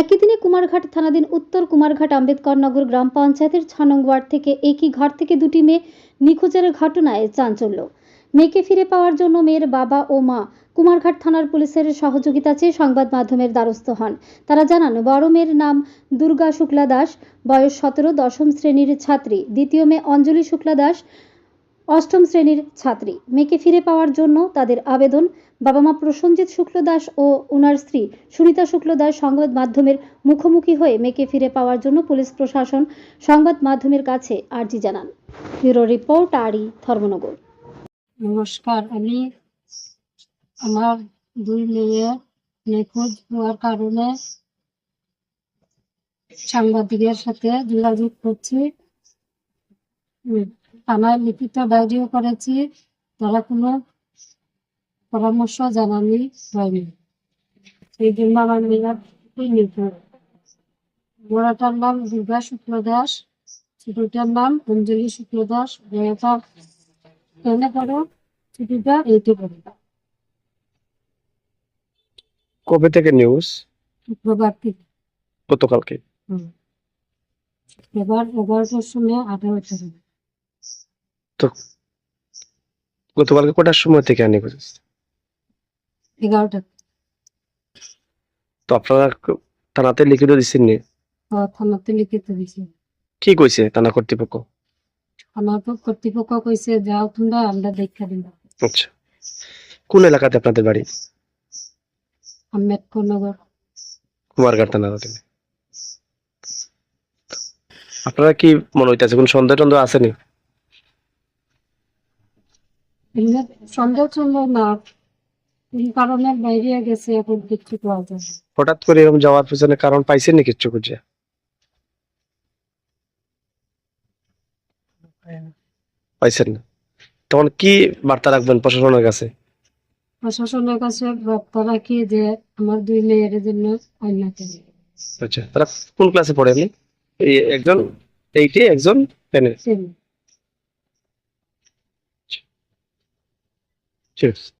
একই দিনে কুমারঘাট থানাধীন উত্তর কুমারঘাট আম্বেদকর নগর গ্রাম পঞ্চায়েতের ছ নং ওয়ার্ড থেকে একই ঘর থেকে দুটি মেয়ে নিখোঁজের ঘটনায় চাঞ্চল্য। মেয়েকে ফিরে পাওয়ার জন্য মেয়ের বাবা ও মা কুমারঘাট থানার পুলিশের সহযোগিতা চেয়ে সংবাদ মাধ্যমের দ্বারস্থ হন। তারা জানান, বড় মেয়ের নাম দুর্গা শুক্লা দাস, বয়স সতেরো, দশম শ্রেণির ছাত্রী। দ্বিতীয় মেয়ে অঞ্জলি শুক্লা দাস অষ্টম শ্রেণির ছাত্রী। মেয়েকে ফিরে পাওয়ার জন্য তাদের আবেদন। বাবা মা প্রসঞ্জিৎ শুক্ল দাস ও ওনার স্ত্রী সুনিতা শুক্ল দাস সংবাদ মাধ্যমের মুখোমুখি হয়ে মেয়েকে ফিরে পাওয়ার জন্য পুলিশ প্রশাসন সংবাদ মাধ্যমের কাছে আর্জি জানান। ব্যুরো রিপোর্ট, আরই, ধর্মনগর। নমস্কার। আমি আমার দুই মেয়ে নিখোঁজ হওয়ার কারণে সাংবাদিকের সাথে যোগাযোগ করছি। থানায় লিখিত ডায়েরিও করেছি তারা কোনো পরামর্শ জানানি হয়নি। সেই জন্য আমার নিখোঁজ বড়টার নাম দুর্গা শুক্ল দাস ছোটটার নাম অঞ্জলি শুক্ল দাস বড়টা টেনে পড়ো ছুটিটা এইটে পড়ো কবে থেকে নিউজ শুক্রবার থেকে। গতকালকে। হুম। এবার এগারোটার সময় আঠারোটা হবে। তো গতকালকে কটার সময় থেকে আনি করেছে এগারোটা। তো আপনারা থানাতে লিখিত দিচ্ছেন নি? থানাতে লিখিত দিছে। কি কইছে থানা কর্তৃপক্ষ? তো কর্তৃপক্ষ কইছে যাও তোমরা আমরা দেখা দিন আচ্ছা। কোন এলাকাতে আপনাদের বাড়ি? আম্বেদকর নগর। কুমারঘাট থানা আপনারা কি মনে হইতেছে কোন সন্দেহ টন্দেহ আসেনি এমনি সন্দেহ সন্দেহ এই কারণে বাইরে গেছে এখন কিচ্ছু পাওয়া যায় হঠাৎ করে এরকম যাওয়ার পিছনে কারণ পাইছেন নি কিচ্ছু খুঁজে? পাইছেন না। তখন কি বার্তা রাখবেন প্রশাসনের কাছে? প্রশাসনের কাছে বার্তা রাখি যে আমার দুই মেয়ের জন্য আচ্ছা তারা কোন ক্লাসে পড়ে আপনি? একজন এইটে একজন টেনে Cheers.